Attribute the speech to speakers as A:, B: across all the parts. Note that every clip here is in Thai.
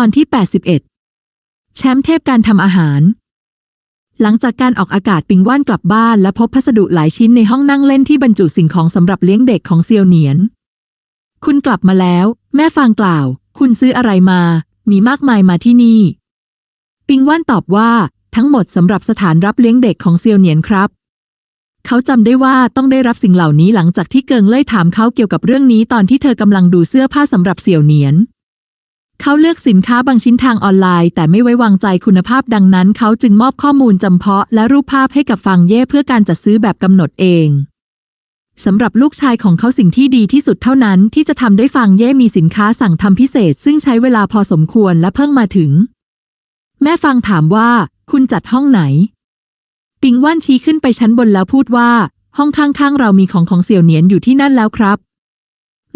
A: ตอนที่ 81 แชมป์เทพการทำอาหาร หลังจากการออกอากาศปิงว่านกลับบ้านและพบพัสดุหลายชิ้นในห้องนั่งเล่นที่บรรจุสิ่งของสำหรับเลี้ยงเด็กของเซียวเหนียน คุณกลับมาแล้ว แม่ฟางกล่าว คุณซื้ออะไรมา มีมากมายมาที่นี่ ปิงว่านตอบว่า ทั้งหมดสำหรับสถานรับเลี้ยงเด็กของเซียวเหนียนครับ เขาจำได้ว่าต้องได้รับสิ่งเหล่านี้หลังจากที่เกิงเล่ยถามเขาเกี่ยวกับเรื่องนี้ตอนที่เธอกำลังดูเสื้อผ้าสำหรับเสี่ยวเหนียน เขาเลือกสินค้าบางชิ้นทางออนไลน์ แต่ไม่ไว้วางใจคุณภาพดังนั้น เขาจึงมอบข้อมูลจำเพาะและรูปภาพให้กับฟังเย่เพื่อการจัดซื้อแบบกำหนดเองสำหรับลูกชายของเขาสิ่งที่ดีที่สุดเท่านั้น ที่จะทำได้ฟังเย่มีสินค้าสั่งทำพิเศษ ซึ่งใช้เวลาพอสมควรและเพิ่งมาถึง แม่ฟังถามว่า คุณจัดห้องไหน ปิงว่านชี้ขึ้นไปชั้นบนแล้วพูดว่า ห้องข้างๆเรามีของของเสี่ยวเหนียนอยู่ที่นั่นแล้วครับ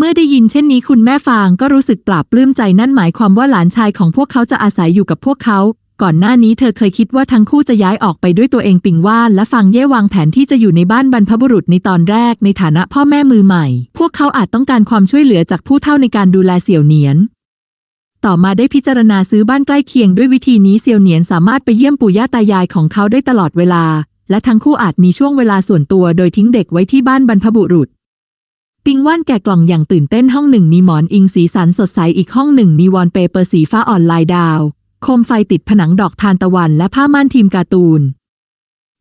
A: เมื่อได้ยินเช่นนี้คุณแม่ฟางก็รู้สึกปลาบปลื้มใจนั่นหมายความว่าหลานชายของพวกเขาจะอาศัยอยู่กับพวกเขา ก่อนหน้านี้เธอเคยคิดว่าทั้งคู่จะย้ายออกไปด้วยตัวเองปิงว่านและฟางเย่วางแผนที่จะอยู่ในบ้านบรรพบุรุษในตอนแรกในฐานะพ่อแม่มือใหม่ พวกเขาอาจต้องการความช่วยเหลือจากผู้เฒ่าในการดูแลเสี่ยวเหนียน ต่อมาได้พิจารณาซื้อบ้านใกล้เคียงด้วยวิธีนี้เซียวเหนียนสามารถไปเยี่ยมปู่ย่าตายายของเขาได้ตลอดเวลา และทั้งคู่อาจมีช่วงเวลาส่วนตัวโดยทิ้งเด็กไว้ที่บ้านบรรพบุรุษ ปิงว่านแกะกล่องอย่างตื่นเต้นห้องหนึ่งมีหมอนอิงสีสันสดใสอีกห้องหนึ่งมีวอลเปเปอร์สีฟ้าอ่อนลายดาว โคมไฟติดผนังดอกทานตะวันและผ้าม่านทีมการ์ตูน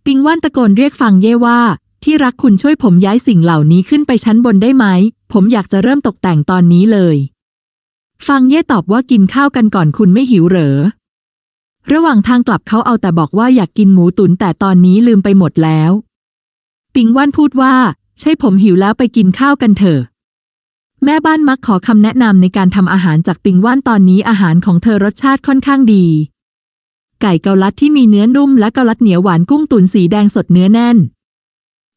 A: ปิงว่านตะโกนเรียกฟังเย่ว่า ที่รักคุณช่วยผมย้ายสิ่งเหล่านี้ขึ้นไปชั้นบนได้ไหม ผมอยากจะเริ่มตกแต่งตอนนี้เลย ฟังเย่ตอบว่ากินข้าวกันก่อนคุณไม่หิวเหรอ ระหว่างทางกลับเขาเอาแต่บอกว่าอยากกินหมูตุนแต่ตอนนี้ลืมไปหมดแล้ว ปิงว่านพูดว่า ใช่ผมหิวแล้วไปกินข้าวกันเถอะ แม่บ้านมักขอคำแนะนำในการทำอาหารจากปิงว่านตอนนี้อาหารของเธอรสชาติค่อนข้างดี ไก่เกาลัดที่มีเนื้อนุ่มและเกาลัดเหนียวหวานกุ้งตุ๋นสีแดงสดเนื้อแน่น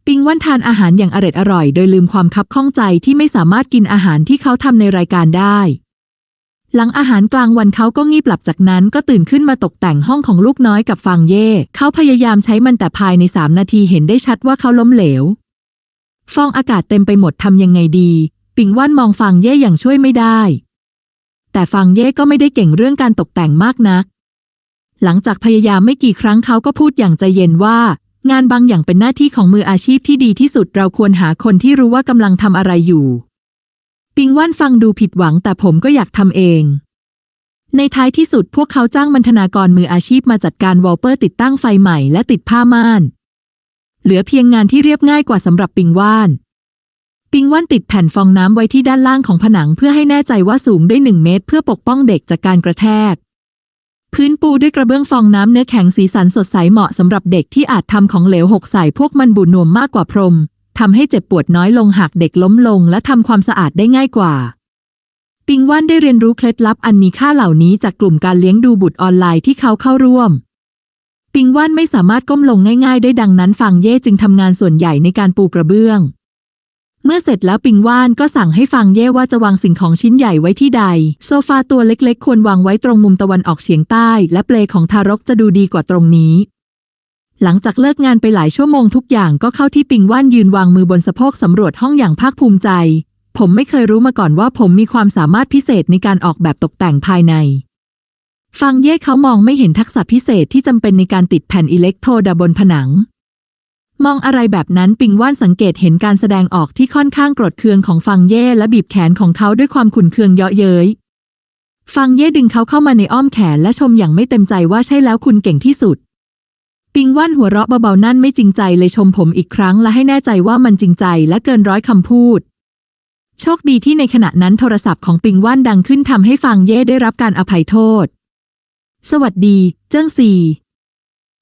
A: ปิงว่านทานอาหารอย่างอร็ดอร่อย โดยลืมความคับข้องใจที่ไม่สามารถกินอาหารที่เขาทำในรายการได้ หลังอาหารกลางวันเขาก็งีบหลับจากนั้นก็ตื่นขึ้นมาตกแต่งห้องของลูกน้อยกับฟางเย่เขาพยายามใช้มันแต่ภายในสามนาทีเห็นได้ชัดว่าเขาล้มเหลว ฟองอากาศเต็มไปหมดทำยังไงดี ปิงว่านมองฟางเย่อย่างช่วยไม่ได้ แต่ฟางเย่ก็ไม่ได้เก่งเรื่องการตกแต่งมากนัก หลังจากพยายามไม่กี่ครั้งเขาก็พูดอย่างใจเย็นว่า งานบางอย่างเป็นหน้าที่ของมืออาชีพที่ดีที่สุดเราควรหาคนที่รู้ว่ากำลังทำอะไรอยู่ ปิงว่านฟังดูผิดหวังแต่ผมก็อยากทำเอง ในท้ายที่สุดพวกเขาจ้างบรรณาการมืออาชีพมาจัดการวอลเปอร์ติดตั้งไฟใหม่และติดผ้าม่าน เหลือเพียงงานที่เรียบง่ายกว่าสำหรับปิงว่าน ปิงว่านติดแผ่นฟองน้ำไว้ที่ด้านล่างของผนังเพื่อให้แน่ใจว่าสูงได้หนึ่งเมตร เพื่อปกป้องเด็กจากการกระแทก พื้นปูด้วยกระเบื้องฟองน้ำเนื้อแข็งสีสันสดใสเหมาะสำหรับเด็กที่อาจทำของเหลวหกใส่พวกมันบุหน่วมมากกว่าพรมทำให้เจ็บปวดน้อยลงหากเด็กล้มลง และทำความสะอาดได้ง่ายกว่า ปิงว่านได้เรียนรู้เคล็ดลับอันมีค่าเหล่านี้จากกลุ่มการเลี้ยงดูบุตรออนไลน์ที่เขาเข้าร่วม ปิงว่านไม่สามารถก้มลงง่ายๆ ได้ดังนั้นฟางเย่จึงทำงานส่วนใหญ่ในการปูกระเบื้อง เมื่อเสร็จแล้วปิงว่านก็สั่งให้ฟางเย่ว่าจะวางสิ่งของชิ้นใหญ่ไว้ที่ใด โซฟาตัวเล็กๆ ควรวางไว้ตรงมุมตะวันออกเฉียงใต้ และเปลของทารกจะดูดีกว่าตรงนี้ หลังจากเลิกงานไปหลายชั่วโมงทุกอย่างก็เข้าที่ปิงว่านยืนวางมือบนสะโพกสำรวจห้องอย่างภาคภูมิใจ ผมไม่เคยรู้มาก่อนว่าผมมีความสามารถพิเศษในการออกแบบตกแต่งภายใน ฟังเย่เขามองไม่เห็นทักษะพิเศษที่จำเป็นในการติดแผ่นอิเล็กโทรดบนผนัง มองอะไรแบบนั้นปิงว่านสังเกตเห็นการแสดงออกที่ค่อนข้างโกรธเคืองของฟังเย่และบีบแขนของเขาด้วยความขุนเคืองเยาะเย้ยฟังเย่ดึงเขาเข้ามาในอ้อมแขนและชมอย่างไม่เต็มใจว่าใช่แล้วคุณเก่งที่สุด ปิงว่านหัวเราะเบาๆนั่นไม่จริงใจเลยชมผมอีกครั้งและให้แน่ใจว่ามันจริงใจและเกินร้อยคำพูด โชคดีที่ในขณะนั้นโทรศัพท์ของปิงว่านดังขึ้นทำให้ฟังเย่ได้รับการอภัยโทษ สวัสดี เจิ้งซี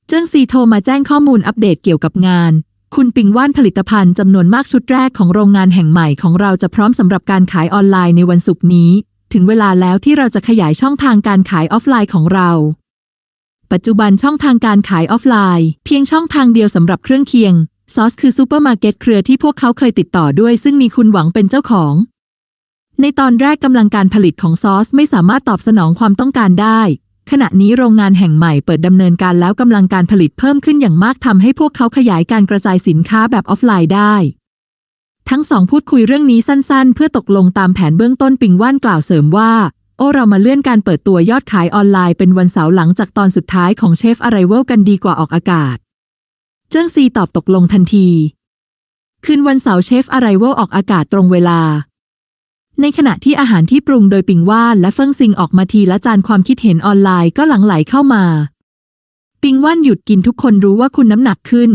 A: เจิ้งซีโทรมาแจ้งข้อมูลอัปเดตเกี่ยวกับงาน คุณปิงว่านผลิตภัณฑ์จำนวนมากชุดแรกของโรงงานแห่งใหม่ของเราจะพร้อมสำหรับการขายออนไลน์ในวันศุกร์นี้ ถึงเวลาแล้วที่เราจะขยายช่องทางการขายออฟไลน์ของเรา ปัจจุบันช่องทางการขายออฟไลน์ เพียงช่องทางเดียวสำหรับเครื่องเคียงซอสคือซูเปอร์มาร์เก็ตเครือที่พวกเขาเคยติดต่อด้วย ซึ่งมีคุณหวังเป็นเจ้าของ ในตอนแรกกำลังการผลิตของซอสไม่สามารถตอบสนองความต้องการได้ ขณะนี้โรงงานแห่งใหม่เปิดดำเนินการแล้วกำลังการผลิตเพิ่มขึ้นอย่างมากทำให้พวกเขาขยายการกระจายสินค้าแบบออฟไลน์ได้ ทั้งสองพูดคุยเรื่องนี้สั้นๆ เพื่อตกลงตามแผนเบื้องต้นปิงว่านกล่าวเสริมว่า โอ้เรามาเลื่อนการเปิดตัวยอดขายออนไลน์เป็นวันเสาร์หลังจากตอนสุดท้ายของเชฟอะไรเวลกันดีกว่าออกอากาศ เจิ้งซีตอบตกลงทันที คืนวันเสาร์เชฟอะไรเวลออกอากาศตรงเวลา ในขณะที่อาหารที่ปรุงโดยปิงว่านและเฟิงซิงออกมาทีละจานความคิดเห็นออนไลน์ก็หลั่งไหลเข้ามา ปิงว่านหยุดกินทุกคนรู้ว่าคุณน้ำหนักขึ้น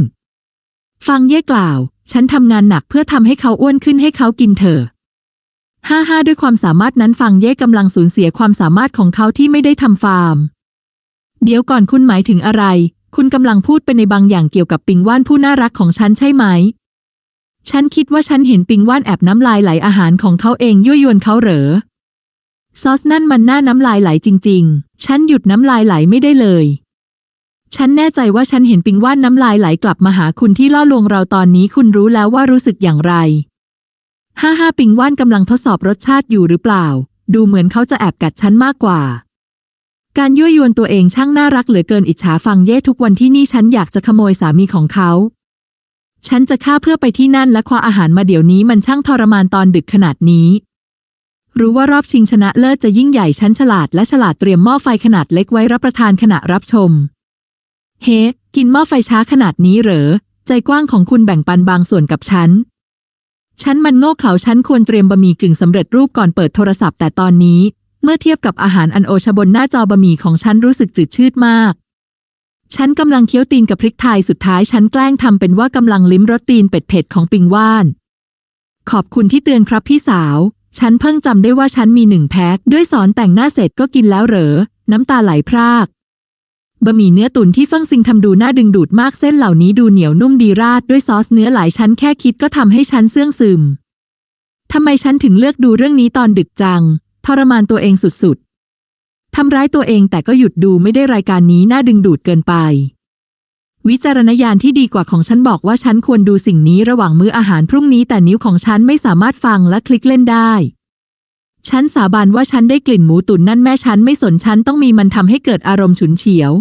A: ฟังเย่กล่าว ฉันทำงานหนักเพื่อทำให้เขาอ้วนขึ้นให้เขากินเถอะห้าห้าด้วยความสามารถนั้นฟังเย่กำลังสูญเสียความสามารถของเขาที่ไม่ได้ทำฟาร์ม เดี๋ยวก่อนคุณหมายถึงอะไร คุณกำลังพูดไปในบางอย่างเกี่ยวกับปิงว่านผู้น่ารักของฉันใช่ไหม ฉันคิดว่าฉันเห็นปิงว่านแอบน้ำลายไหลอาหารของเขาเองยั่วยวนเขาเหรอ ซอสนั่นมันน่าน้ำลายไหลจริง ๆ ฉันหยุดน้ำลายไหลไม่ได้เลย ฉันแน่ใจว่าฉันเห็นปิงว่านน้ำลายไหลกลับมาหาคุณที่ล่อลวงเราตอนนี้คุณรู้แล้วว่ารู้สึกอย่างไร ห้าห้าปิงว่านกำลังทดสอบรสชาติอยู่หรือเปล่า ดูเหมือนเขาจะแอบกัดฉันมากกว่า การยั่วยวนตัวเองช่างน่ารักเหลือเกินอิจฉาฟังเย่ทุกวันที่นี่ฉันอยากจะขโมยสามีของเขา ฉันจะฆ่าเพื่อไปที่นั่นและคว้าอาหารมาเดี๋ยวนี้มันช่างทรมานตอนดึกขนาดนี้ รู้ว่ารอบชิงชนะเลิศจะยิ่งใหญ่ฉันฉลาดและฉลาดเตรียมหม้อไฟขนาดเล็กไว้รับประทานขณะรับชม เฮ้ กินหม้อไฟช้าขนาดนี้เหรอ ใจกว้างของคุณแบ่งปันบางส่วนกับฉัน ฉันมันโง่เขลาฉันควรเตรียมบะหมี่กึ่งสำเร็จรูปก่อนเปิดโทรศัพท์แต่ตอนนี้ เมื่อเทียบกับอาหารอันโอชะบนหน้าจอบะหมี่ของฉันรู้สึกจืดชืดมาก ฉันกำลังเคี้ยวตีนกับพริกไทยสุดท้ายฉันแกล้งทำเป็นว่ากำลังลิ้มรสตีนเป็ดเผ็ดของปิงว่าน ขอบคุณที่เตือนครับพี่สาว ฉันเพิ่งจำได้ว่าฉันมีหนึ่งแพ็คด้วยสอนแต่งหน้าเสร็จก็กินแล้วเหรอ น้ำตาไหลพรากบะหมี่เนื้อตุ๋นที่เฟิ่งซิงทำดูน่าดึงดูดมากเส้นเหล่านี้ดูเหนียวนุ่มดีราดด้วยซอสเนื้อหลายชั้นแค่คิดก็ทำให้ฉันเสื่องซึมทำไมฉันถึงเลือกดูเรื่องนี้ตอนดึกจัง ทรมานตัวเองสุดๆ ทำร้ายตัวเองแต่ก็หยุดดูไม่ได้รายการนี้น่าดึงดูดเกินไป วิจารณญาณที่ดีกว่าของฉันบอกว่าฉันควรดูสิ่งนี้ระหว่างมื้ออาหารพรุ่งนี้แต่นิ้วของฉันไม่สามารถฟังและคลิกเล่นได้ ฉันสาบานว่าฉันได้กลิ่นหมูตุ๋นนั่นแม่ฉันไม่สนฉันต้องมีมันทำให้เกิดอารมณ์ฉุนเฉียว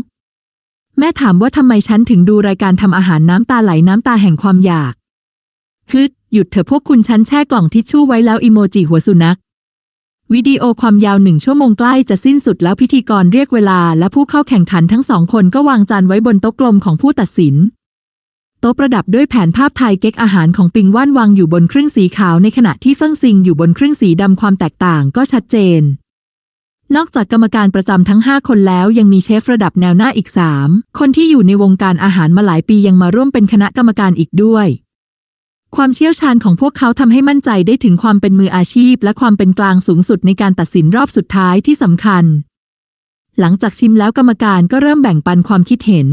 A: แม่ถามว่าทำไมฉันถึงดูรายการทำอาหารน้ำตาไหลน้ำตาแห่งความอยากฮึดหยุดเถอะพวกคุณฉันแช่กล่องทิชชู่ไว้แล้วอีโมจิหัวสุนัข วิดีโอความยาวหนึ่งชั่วโมงใกล้จะสิ้นสุดแล้วพิธีกรเรียกเวลาและผู้เข้าแข่งขันทั้งสองคนก็วางจานไว้บนโต๊ะกลมของผู้ตัดสิน โต๊ะประดับด้วยแผนภาพไทยเก๊กอาหารของปิงว่านวางอยู่บนเครื่องสีขาวในขณะที่เฟิ่งซิงอยู่บนเครื่องสีดำความแตกต่างก็ชัดเจน นอกจากกรรมการประจำทั้ง 5 คนแล้วยังมีเชฟระดับแนวหน้าอีก 3 คนที่อยู่ในวงการอาหารมาหลายปียังมาร่วมเป็นคณะกรรมการอีกด้วย ความเชี่ยวชาญของพวกเขาทำให้มั่นใจได้ถึงความเป็นมืออาชีพ และความเป็นกลางสูงสุดในการตัดสินรอบสุดท้ายที่สำคัญ หลังจากชิมแล้วกรรมการก็เริ่มแบ่งปันความคิดเห็น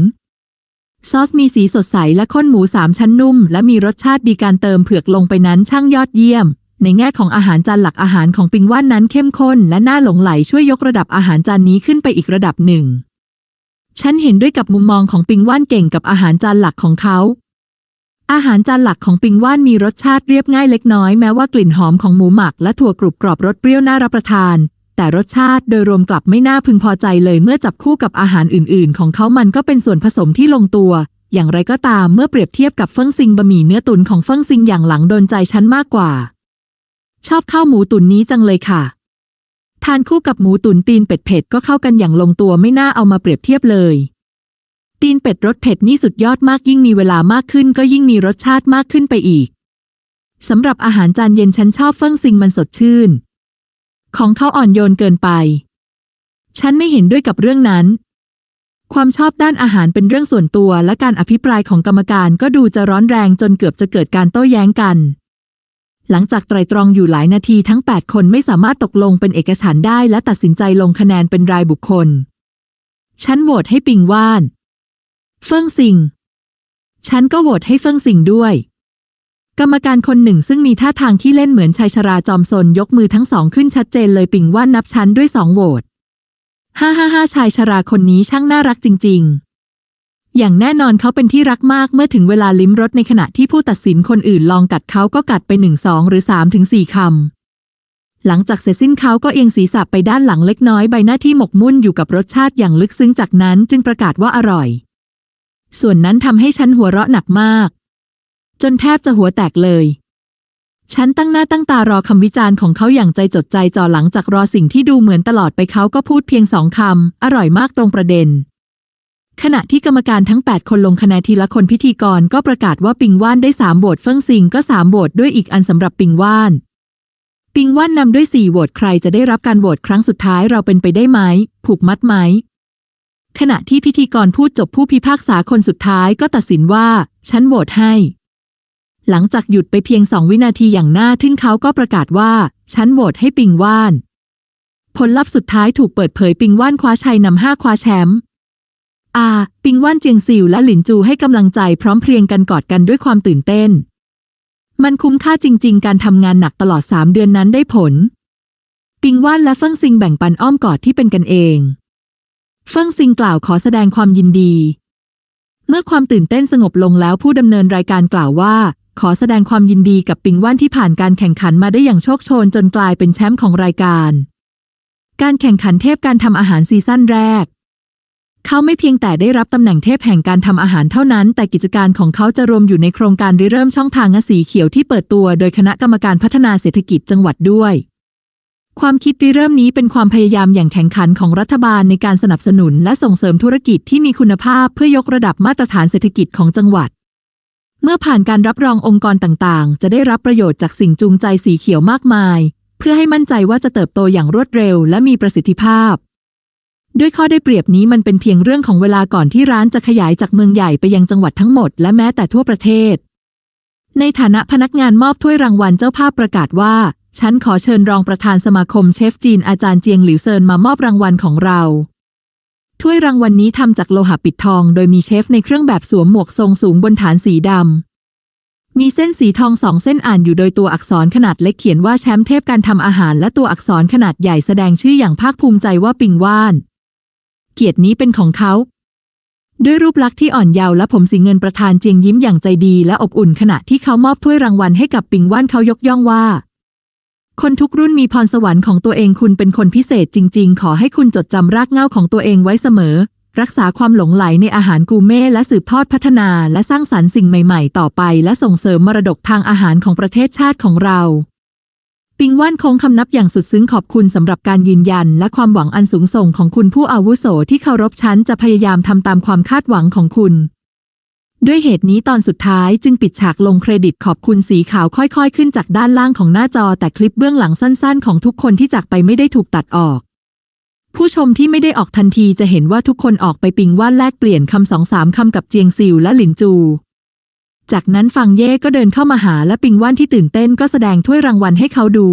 A: ซอสมีสีสดใสและข้นหมูสามชั้นนุ่ม และมีรสชาติดีการเติมเผือกลงไปนั้นช่างยอดเยี่ยม ในแง่ของอาหารจานหลักอาหารของปิงว่านนั้นเข้มข้น และน่าหลงไหลช่วยยกระดับอาหารจานนี้ขึ้นไปอีกระดับหนึ่งฉันเห็นด้วยกับมุมมองของปิงว่านเก่งกับอาหารจานหลักของเขา อาหารจานหลักของปิงว่านมีรสชาติเรียบง่ายเล็กน้อยแม้ว่ากลิ่นหอมของหมูหมักและถั่วกรุบกรอบรสเปรี้ยวน่ารับประทาน แต่รสชาติโดยรวมกลับไม่น่าพึงพอใจเลยเมื่อจับคู่กับอาหารอื่น ๆ ของเขามันก็เป็นส่วนผสมที่ลงตัว อย่างไรก็ตามเมื่อเปรียบเทียบกับเฟิ่งซิงบะหมี่เนื้อตุ๋นของเฟิ่งซิงอย่างหลังโดนใจฉันมากกว่า ชอบข้าวหมูตุ๋นนี้จังเลยค่ะ ทานคู่กับหมูตุ๋นตีนเป็ดเผ็ดก็เข้ากันอย่างลงตัวไม่น่าเอามาเปรียบเทียบเลย ตีนเป็ดรสเผ็ดนี่สุดยอดมากยิ่งมีเวลามากขึ้นก็ยิ่งมีรสชาติมากขึ้นไปอีก สำหรับอาหารจานเย็นฉันชอบเฟิ่งซิงมันสดชื่น ของเขาอ่อนโยนเกินไป ฉันไม่เห็นด้วยกับเรื่องนั้น ความชอบด้านอาหารเป็นเรื่องส่วนตัวและการอภิปรายของกรรมการก็ดูจะร้อนแรงจนเกือบจะเกิดการโต้แย้งกัน หลังจากไตรตรองอยู่หลายนาทีทั้ง 8 คนไม่สามารถตกลงเป็นเอกฉันได้และตัดสินใจลงคะแนนเป็นรายบุคคล ฉันโหวตให้ปิงว่าน เฟิ่งซิงฉันก็โหวตให้เฟิ่งซิงด้วย กรรมการคนหนึ่งซึ่งมีท่าทางที่เล่นเหมือนชายชราจอมซนยกมือทั้งสองขึ้นชัดเจนเลยปิ่งว่านนับชั้นด้วยสองโหวตฮ่าฮ่าฮ่าชายชราคนนี้ช่างน่ารักจริง ๆ อย่างแน่นอนเขาเป็นที่รักมากเมื่อถึงเวลาลิ้มรสในขณะที่ผู้ตัดสินคนอื่นลองกัดเขาก็กัดไปหนึ่งสองหรือสามถึงสี่คำ หลังจากเสร็จสิ้นเขาก็เอียงศีรษะไปด้านหลังเล็กน้อยใบหน้าที่หมกมุ่นอยู่กับรสชาติอย่างลึกซึ้งจากนั้นจึงประกาศว่าอร่อย ส่วนนั้นทำให้ฉันหัวเราะหนักมาก จนแทบจะหัวแตกเลย ฉันตั้งหน้าตั้งตารอคำวิจารณ์ของเขาอย่างใจจดใจจ่อหลังจากรอสิ่งที่ดูเหมือนตลอดไปเขาก็พูดเพียงสองคำ อร่อยมากตรงประเด็น ขณะที่กรรมการทั้ง 8 คนลงคะแนนทีละคนพิธีกรก็ประกาศว่าปิงว่านได้3โหวตเฟิ่งซิงก็3โหวตด้วยอีกอันสำหรับปิงว่าน ปิงว่านนำด้วย4โหวตใครจะได้รับการโหวตครั้งสุดท้ายเราเป็นไปได้ไหม ผูกมัดไหม ขณะที่พิธีกรพูดจบผู้พิพากษาคนสุดท้ายก็ตัดสินว่า ฉันโหวตให้ หลังจากหยุดไปเพียงสองวินาทีอย่างน่าทึ่งเขาก็ประกาศว่า ฉันโหวตให้ปิงว่าน ผลลัพธ์สุดท้ายถูกเปิดเผยปิงว่านคว้าชัยนำห้าคว้าแชมป์อาปิงว่านเจียงซิวและหลินจูให้กำลังใจพร้อมเพรียงกันกอดกันด้วยความตื่นเต้น มันคุ้มค่าจริง ๆ การทำงานหนักตลอดสามเดือนนั้นได้ผล ปิงว่านและเฟิ่งซิงแบ่งปันอ้อมกอดที่เป็นกันเอง เฟิ่งซิงกล่าวขอแสดงความยินดี เมื่อความตื่นเต้นสงบลงแล้วผู้ดำเนินรายการกล่าวว่า ขอแสดงความยินดีกับปิงว่านที่ผ่านการแข่งขันมาได้อย่างโชคโชนจนกลายเป็นแชมป์ของรายการ การแข่งขันเทพการทำอาหารซีซั่นแรก เขาไม่เพียงแต่ได้รับตำแหน่งเทพแห่งการทำอาหารเท่านั้น แต่กิจการของเขาจะรวมอยู่ในโครงการริเริ่มช่องทางสีเขียวที่เปิดตัว โดยคณะกรรมการพัฒนาเศรษฐกิจจังหวัดด้วย ความคิดริเริ่มนี้เป็นความพยายามอย่างแข่งขันของรัฐบาลในการสนับสนุนและส่งเสริมธุรกิจที่มีคุณภาพเพื่อยกระดับมาตรฐานเศรษฐกิจของจังหวัด เมื่อผ่านการรับรององค์กรต่างๆ จะได้รับประโยชน์จากสิ่งจูงใจสีเขียวมากมาย เพื่อให้มั่นใจว่าจะเติบโตอย่างรวดเร็วและมีประสิทธิภาพ ด้วยข้อได้เปรียบนี้มันเป็นเพียงเรื่องของเวลาก่อนที่ร้านจะขยายจากเมืองใหญ่ไปยังจังหวัดทั้งหมดและแม้แต่ทั่วประเทศในฐานะพนักงานมอบถ้วยรางวัลเจ้าภาพประกาศว่า ฉันขอเชิญรองประธานสมาคมเชฟจีนอาจารย์เจียงหลิวเซินมามอบรางวัลของเรา ถ้วยรางวัลนนี้ทำจากโลหะปิดทอง โดยมีเชฟในเครื่องแบบสวมหมวกทรงสูงบนฐานสีดำ มีเส้นสีทองสองเส้นอ่านอยู่โดยตัวอักษรขนาดเล็กเขียนว่าแชมป์เทพการทำอาหาร และตัวอักษรขนาดใหญ่แสดงชื่ออย่างภาคภูมิใจว่าปิงว่าน เกียรตินี้เป็นของเขาด้วยรูปลักษณ์ที่อ่อนเยาว์และผมสีเงินประธานเจียงยิ้มอย่างใจดีและอบอุ่นขณะที่เขามอบถ้วยรางวัลให้กับปิงว่านเขายกย่องว่า คนทุกรุ่นมีพรสวรรค์ของตัวเองคุณเป็นคนพิเศษจริง ๆ ขอให้คุณจดจำรากเหง้าของตัวเองไว้เสมอ รักษาความหลงไหลในอาหารกูเม่และสืบทอดพัฒนาและสร้างสรรค์สิ่งใหม่ ๆ ต่อไป และส่งเสริมมรดกทางอาหารของประเทศชาติของเราปิงว่านคงคำนับอย่างสุดซึ้งขอบคุณสำหรับการยืนยัน และความหวังอันสูงส่งของคุณผู้อาวุโสที่เคารพฉันจะพยายามทำตามความคาดหวังของคุณ ด้วยเหตุนี้ตอนสุดท้ายจึงปิดฉากลงเครดิตขอบคุณสีขาวค่อยๆ ขึ้นจากด้านล่างของหน้าจอแต่คลิปเบื้องหลังสั้นๆ ของทุกคนที่จากไปไม่ได้ถูกตัดออก ผู้ชมที่ไม่ได้ออกทันทีจะเห็นว่าทุกคนออกไปปิงว่านแลกเปลี่ยนคำสองสามคำกับเจียงซิวและหลินจู จากนั้นฟังเย่ก็เดินเข้ามาหาและปิงว่านที่ตื่นเต้นก็แสดงถ้วยรางวัลให้เขาดู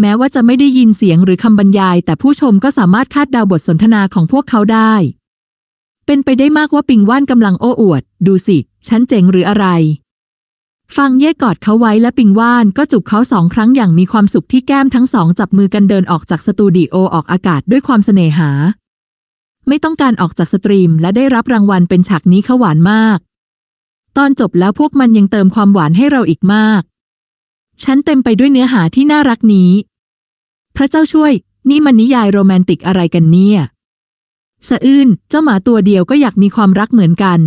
A: แม้ว่าจะไม่ได้ยินเสียงหรือคำบรรยาย แต่ผู้ชมก็สามารถคาดเดาบทสนทนาของพวกเขาได้ เป็นไปได้มากว่าปิงว่านกำลังโอ้อวด ดูสิ ฉันเจ๋งหรืออะไร ฟังเย่กอดเขาไว้และปิงว่านก็จูบเขาสองครั้งอย่างมีความสุขที่แก้มทั้งสองจับมือกันเดินออกจากสตูดิโอออกอากาศด้วยความเสน่หา ไม่ต้องการออกจากสตรีมและได้รับรางวัลเป็นฉากนี้เขาหวานมาก ตอนจบแล้วพวกมันยังเติมความหวานให้เราอีกมาก ฉันเต็มไปด้วยเนื้อหาที่น่ารักนี้ พระเจ้าช่วย นี่มันนิยายโรแมนติกอะไรกันเนี่ย สะอื้นเจ้าหมาตัวเดียวก็อยากมีความรักเหมือนกัน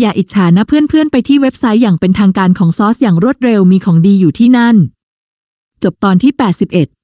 A: อย่าอิจฉานะเพื่อนๆ ไปที่เว็บไซต์อย่างเป็นทางการของซอสอย่างรวดเร็วมีของดีอยู่ที่นั่น จบตอนที่ 81